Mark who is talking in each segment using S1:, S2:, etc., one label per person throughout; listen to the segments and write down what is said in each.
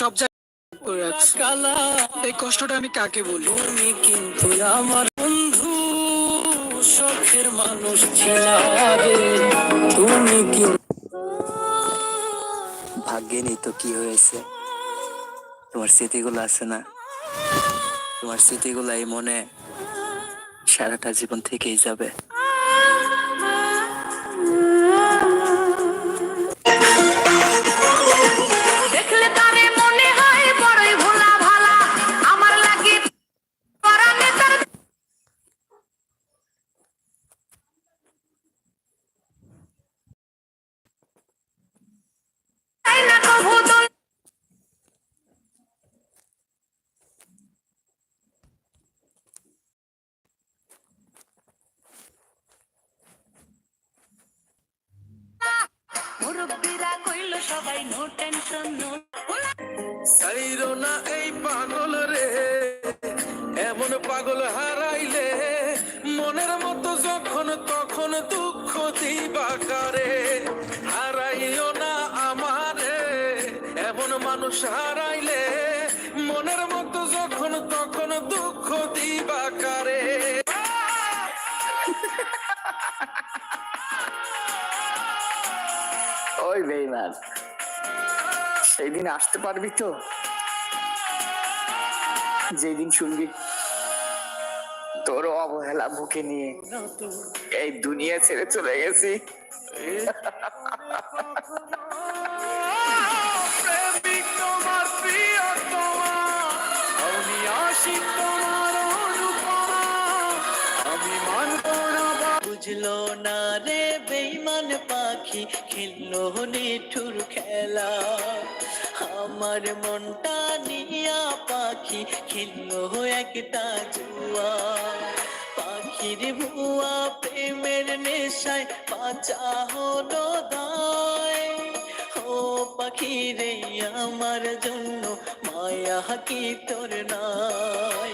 S1: সব জায়গায় এই কষ্টটা আমি কাকে বলি?
S2: তুমি কিন্তু আমার বন্ধু শখের মানুষ তুমি
S3: ভাগ্যে নেই তো কি হয়েছে? তোমার স্মৃতিগুলো আছে না? তোমার স্মৃতিগুলো এই মনে সারাটা জীবন থেকেই যাবে।
S4: টেনশন নো
S2: ছাইরো না এই পাগল রে এমন পাগল হারাইলে মনের মতো যখন তখন দুঃখ দিবা কারে। হারাইও না আমারে এমন মানুষ হারাইলে মনের মতো যখন তখন দুঃখ দিবা কারে।
S3: ওই বেইমান। সেই দিন আসতে পারবি তো? যেদিন শুনবি তোর অবহেলা বুকে নিয়ে। এই দুনিয়া ছেড়ে চলে গেছি।
S5: বুঝলো না রে বেইমান পাখি খেললো নিঠুর খেলা। আমার মনটা নিয়া পাখি খেললো একটা জুয়া। পাখির ভুয়া প্রেমের নেশায় বাঁচা হলো দায়। ও পাখি রে, আমার জন্য মায়া কি তোর নাই?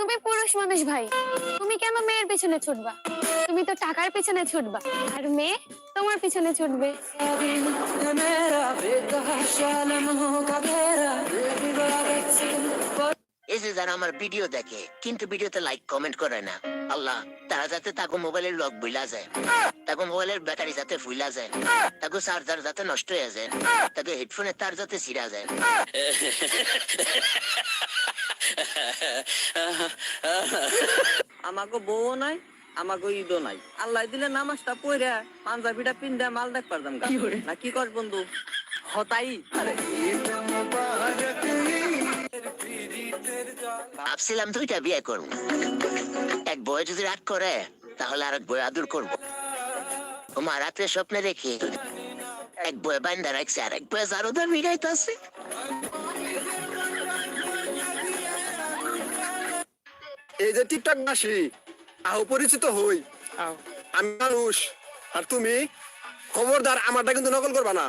S6: তুমি পুরুষ মানুষ ভাই, তুমি কেন মেয়ের পিছনে ছুটবা? তুমি তো টাকার পেছনে ছুটবা। আর মেয়ে তোমার পিছনে ছুটবে।
S7: এই যারা আমার ভিডিও দেখে কিন্তু ভিডিওতে লাইক কমেন্ট করে না। আল্লাহ তারা যাতে তাকে মোবাইলের লক বুলা যায়। তাকে মোবাইলের ব্যাটারি যাতে ফুলা যায়। তাকে চার্জার যাতে নষ্ট হয়ে যায়। তাকে হেডফোনে তার যাতে ছিড়া যায়।
S8: আমাকে বউ নয় আমাকে ঈদও নাই। আল্লাহ দিলে নামাজটা পড়ে পাঞ্জাবিটা পিন্দা মাল দেখ পারতাম না কি কর বন্ধু? হতাই।
S7: ভাবছিলাম দুইটা বিয়ে করব। এক বই যদি রাগ করে তাহলে আর এক বই আদর করব। ওমা রাত্রে স্বপ্নে দেখি এক বই বান্ধা রাখছে আর এক বই জারুদার মিলাইতেছে
S9: এই যে টিকটক মাসি আহ পরিচিত হই। আমি মানুষ আর তুমি খবরদার আমারটা কিন্তু নকল করবা না।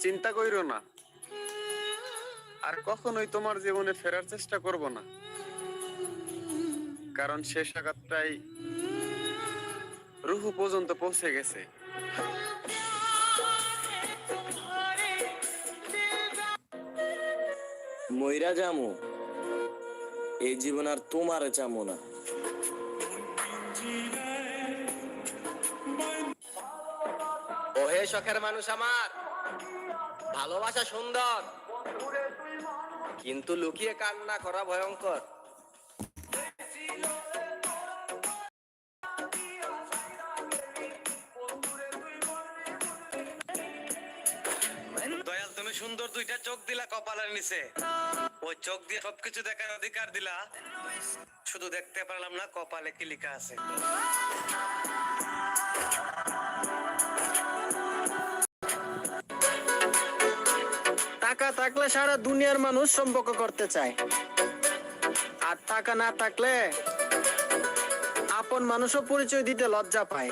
S9: চিন্তা কইরো না। আর কখনোই তোমার জীবনে ফেরার চেষ্টা করব না। কারণ শেষ আঘাতটাই রুহু পর্যন্ত পৌঁছে গেছে।
S8: মইরা যামু। এই জীবন আর তোমার চামু না।
S5: ওহে শখের মানুষ আমার। ভালোবাসা সুন্দর। কিন্তু লুকিয়ে কান্না করা ভয়ঙ্কর।
S10: দয়াল, তুমি সুন্দর দুইটা চোখ দিলা কপালের নিচে। ওই চোখ দিয়ে সবকিছু দেখার অধিকার দিলা। শুধু দেখতে পারলাম না, কপালে কি লেখা আছে?
S1: টাকা থাকলে সারা দুনিয়ার মানুষ সম্পর্ক করতে চায়। আর টাকা না থাকলে আপন মানুষও পরিচয় দিতে লজ্জা পায়।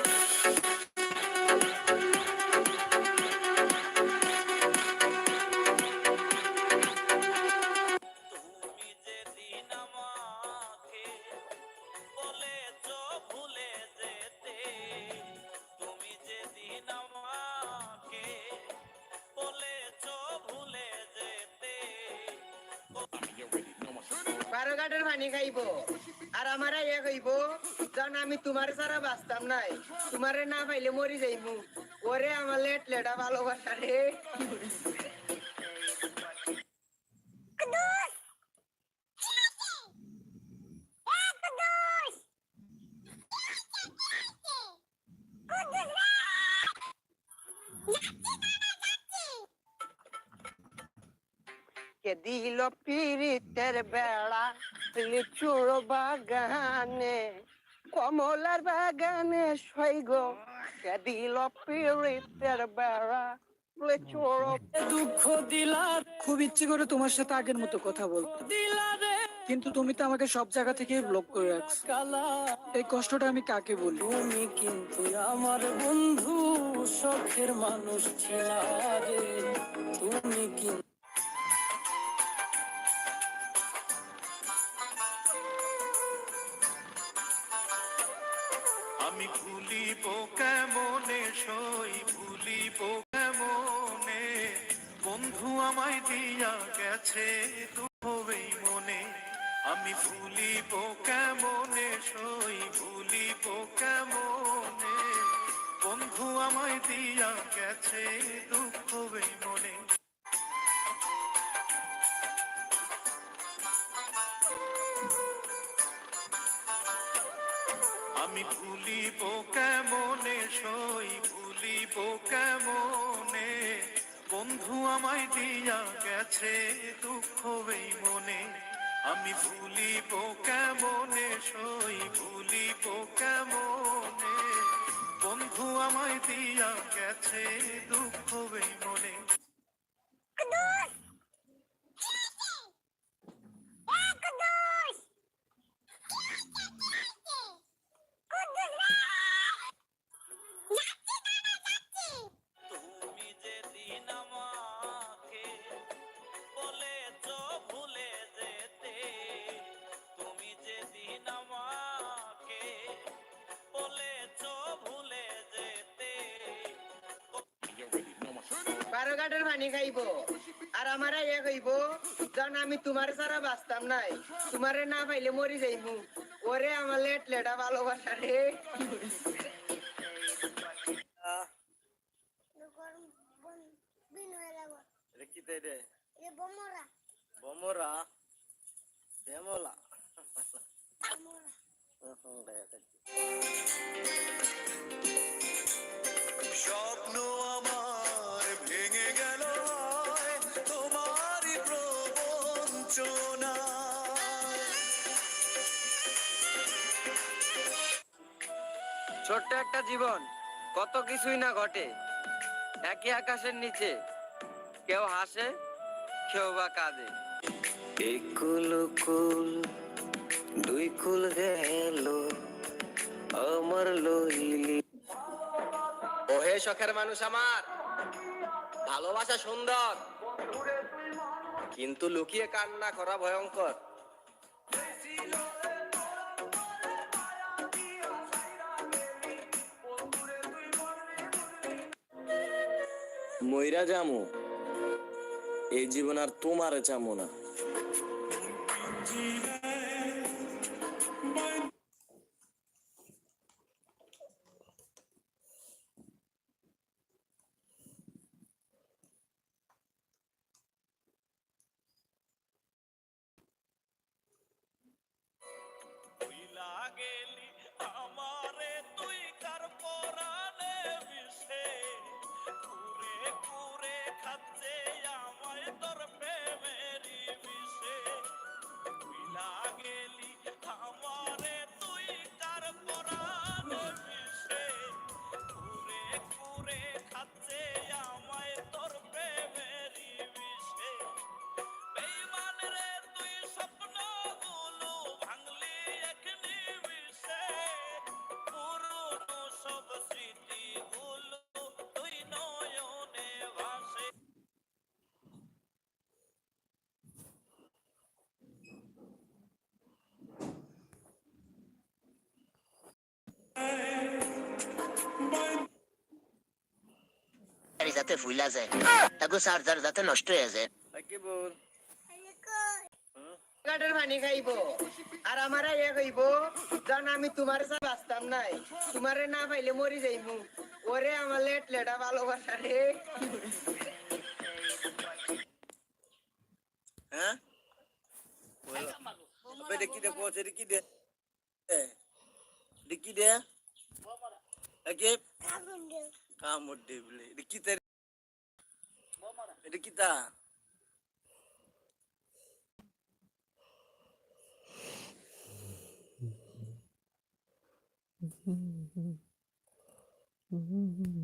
S11: বারো ঘাটের পানি খাইব। আর আমার ইয়ে খাইব জান আমি তোমার সারা বাঁচতাম নাই। তোমারে না পাইলে মরি যাইব ওরে আমার লেট লেটা ভালোবাসা রে। কে দিল পিরিতের বেড়া লিচুর বাগানে কমলার বাগানে সৈগ কে দিল পিরিতের বেড়া
S1: দুঃখ দিলার খুব ইচ্ছে করে তোমার সাথে আগের মতো কথা বলতে। কিন্তু তুমি তো আমাকে সব জায়গা থেকে ব্লক করে রাখছো। এই কষ্টটা আমি কাকে বলি? তুমি কিন্তু আমার বন্ধু শখের মানুষ ছিলা তুমি কিন্তু
S2: ভুলিব কেমনে, সই ভুলিব কেমনে? বন্ধু আমায় দিয়া গেছে দুঃখবেই মনে। আমি ভুলিব কেমনে, সই ভুলিব কেমনে? বন্ধু আমায় দিয়া গেছে দুঃখবেই মনে। আমি ভুলিব কেমনে, সই ভুলিব কেমনে? বন্ধু আমায় দিয়া গেছে দুঃখ এই মনে। আমি ভুলিব কেমনে, সই ভুলিব কেমনে? বন্ধু আমায় দিয়া গেছে দুঃখ এই মনে।
S11: বারো ঘাটের পানি খাইব। আর আমার ইয়ে খাইব জান আমি তোমার সারা বাঁচতাম নাই। তোমারে না পাইলে মরি যাইমু। ওরে আমার লেট লেটা ভালোবাসা রে।
S12: বমরা।
S2: স্বপ্ন আমার
S12: ছোট্ট একটা জীবন কত কিছুই না ঘটে। একই আকাশের নিচে কেউ হাসে কেউ বা কাঁদে।
S8: একুল কুল দুই কুল গেল আমার লইলি।
S11: ওহে শখের মানুষ আমার ভালোবাসা সুন্দর। কিন্তু লুকিয়ে কান্না করা ভয়ঙ্কর।
S10: মইরা যামু। এই জীবন আর তোমারে চামু না।
S2: গেলি আমারে তুই কার পরানে বিষে কুরে
S9: খাচ্ছে আমায় তোর প্রেমেরই বিষে ভুইলা গেলি আমারে
S7: ফুইলা যায়। তাকে চার্জার যাতে নষ্ট হয়ে যায়।
S10: কি বল
S11: গাডের পানি খাইবো। আর আমার ইয়ে কইব জান আমি তোমার সাথে বাঁচতাম নাই। তোমারে না পাইলে মরি যাইমু। ওরে আমার লেট লেটা ভালোবাসা রে।
S10: হ্যাঁ? দেখো এটা কি দে কি দে। কামড় দে বলে। এটা কি তার এটা কি তা
S13: হুম